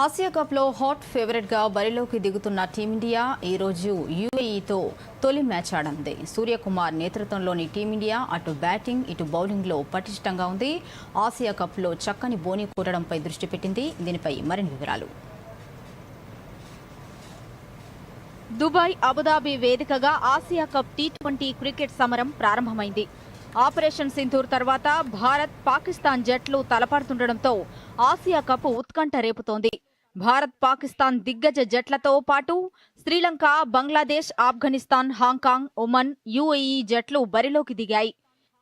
Asia కప్లో hot ఫేవరెట్గా బరిలోకి దిగుతున్న టీమిండియా ఈరోజు యూఏఈతో తొలి మ్యాచ్ ఆడంది. సూర్యకుమార్ నేతృత్వంలోని టీమిండియా అటు బ్యాటింగ్ ఇటు బౌలింగ్లో పటిష్టంగా ఉంది. ఆసియా కప్లో చక్కని బోని కూరడంపై దృష్టి పెట్టింది. దీనిపై మరిన్ని వివరాలు. దుబాయ్ అబుదాబి వేదికగా Asia cup T twenty cricket సమరం ప్రారంభమైంది. ఆపరేషన్ సింధూర్ తర్వాత భారత్ పాకిస్తాన్ జట్లు తలపడుతుండటంతో ఆసియా కప్ ఉత్కంఠ రేపుతోంది. భారత్ పాకిస్తాన్ దిగ్గజ జట్లతో పాటు Sri Lanka Bangladesh Afghanistan Hong Kong Oman UAE జట్లు బరిలోకి దిగాయి.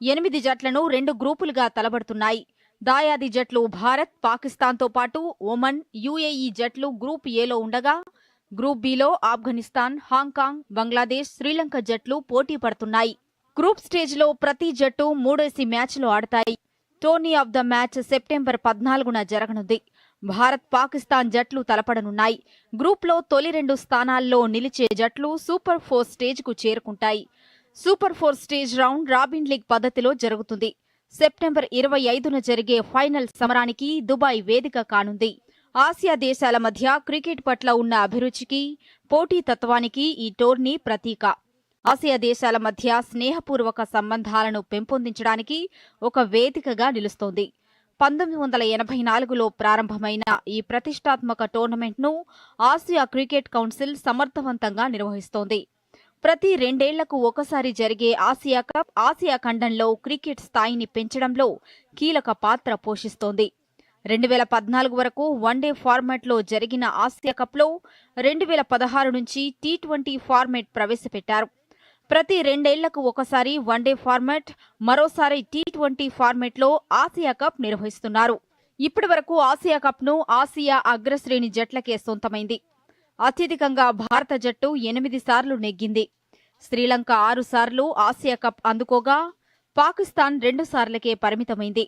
ఎనిమిది జట్లను రెండు గ్రూపులుగా తలబడుతున్నాయి. దాయాది జట్లు భారత్ పాకిస్తాన్తో పాటు ఒమన్ యుఏఈ జట్లు గ్రూప్ ఏలో ఉండగా గ్రూప్ బిలో ఆఫ్ఘనిస్తాన్ హాంకాంగ్ బంగ్లాదేశ్ శ్రీలంక జట్లు పోటీ పడుతున్నాయి. గ్రూప్ స్టేజ్లో ప్రతి జట్టు మూడేసి మ్యాచ్లు ఆడతాయి. Tourney of the match September పద్నాలుగున జరగనుంది. భారత్ పాకిస్తాన్ జట్లు తలపడనున్నాయి. గ్రూప్లో తొలి రెండు స్థానాల్లో నిలిచే జట్లు సూపర్ ఫోర్ స్టేజ్కు చేరుకుంటాయి. Super four stage round robin league పద్ధతిలో జరుగుతుంది. సెప్టెంబర్ ఇరవై ఐదున జరిగే ఫైనల్ సమరానికి దుబాయ్ వేదిక కానుంది. ఆసియా దేశాల మధ్య క్రికెట్ పట్ల ఉన్న అభిరుచికి పోటీతత్వానికి ఈ టోర్నీ ప్రతీక. ఆసియా దేశాల మధ్య స్నేహపూర్వక సంబంధాలను పెంపొందించడానికి ఒక వేదికగా నిలుస్తోంది. పంతొమ్మిది వందల ఎనభై నాలుగులో ప్రారంభమైన ఈ ప్రతిష్టాత్మక టోర్నమెంట్ను ఆసియా క్రికెట్ కౌన్సిల్ సమర్థవంతంగా నిర్వహిస్తోంది. ప్రతి రెండేళ్ళకు ఒకసారి జరిగే ఆసియా కప్ ఆసియా ఖండంలో క్రికెట్ స్థాయిని పెంచడంలో కీలక పాత్ర పోషిస్తోంది. రెండు వేల పద్నాలుగు వరకు వన్డే ఫార్మాట్లో జరిగిన ఆసియా కప్లో రెండు వేల పదహారు నుంచి టీ ట్వంటీ ఫార్మాట్ ప్రవేశపెట్టారు. ప్రతి రెండేళ్ళకు ఒకసారి వన్డే ఫార్మాట్ మరోసారి టీ ట్వంటీ ఫార్మాట్లో ఆసియా కప్ నిర్వహిస్తున్నారు. ఇప్పటి వరకు ఆసియా కప్ను ఆసియా అగ్రశ్రేణి జట్లకే సొంతమైంది. అత్యధికంగా భారత జట్టు ఎనిమిది సార్లు నెగ్గింది. శ్రీలంక ఆరు సార్లు ఆసియా కప్ అందుకోగా పాకిస్తాన్ రెండు సార్లకే పరిమితమైంది.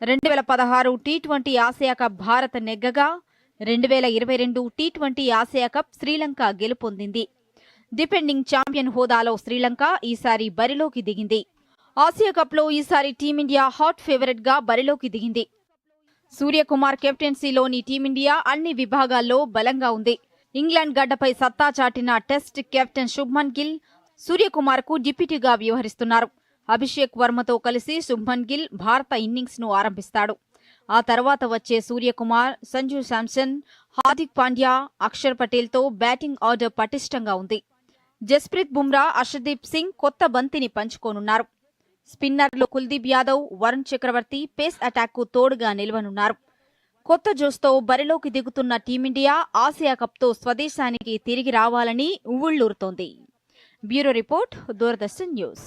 రెండు వేల పదహారు T twenty Asia cup Bharat నెగ్గగా రెండు వేల ఇరవై రెండు T twenty Asia cup Sri Lanka గెలుపొందింది. Depending champion హోదాలో శ్రీలంక ఈసారి బరిలోకి దిగింది. ఆసియా కప్లో ఈసారి టీమిండియా హాట్ ఫేవరెట్గా బరిలోకి దిగింది. సూర్యకుమార్ కెప్టెన్సీలోని టీమిండియా అన్ని విభాగాల్లో బలంగా ఉంది. ఇంగ్లాండ్ గడ్డపై సత్తా చాటిన టెస్ట్ కెప్టెన్ శుభ్మన్ గిల్ సూర్యకుమార్కు డిప్యూటీగా వ్యవహరిస్తున్నారు. అభిషేక్ వర్మతో కలిసి శుభ్మన్ గిల్ భారత ఇన్నింగ్స్ను ఆరంభిస్తాడు. ఆ తర్వాత వచ్చే సూర్యకుమార్ సంజు శాంసన్ హార్దిక్ పాండ్యా అక్షర్ పటేల్తో బ్యాటింగ్ ఆర్డర్ పటిష్టంగా ఉంది. జస్ప్రీత్ బుమ్రా అర్షదీప్ సింగ్ కొత్త బంతిని పంచుకోనున్నారు. స్పిన్నర్లు కుల్దీప్ యాదవ్ వరుణ్ చక్రవర్తి పేస్ అటాక్కు తోడుగా నిలవనున్నారు. కొత్త జోస్తో బరిలోకి దిగుతున్న టీమిండియా ఆసియా కప్తో స్వదేశానికి తిరిగి రావాలని ఉవ్వుళ్ళూరుతోంది బ్యూరో రిపోర్ట్ దూరదర్శన్ న్యూస్.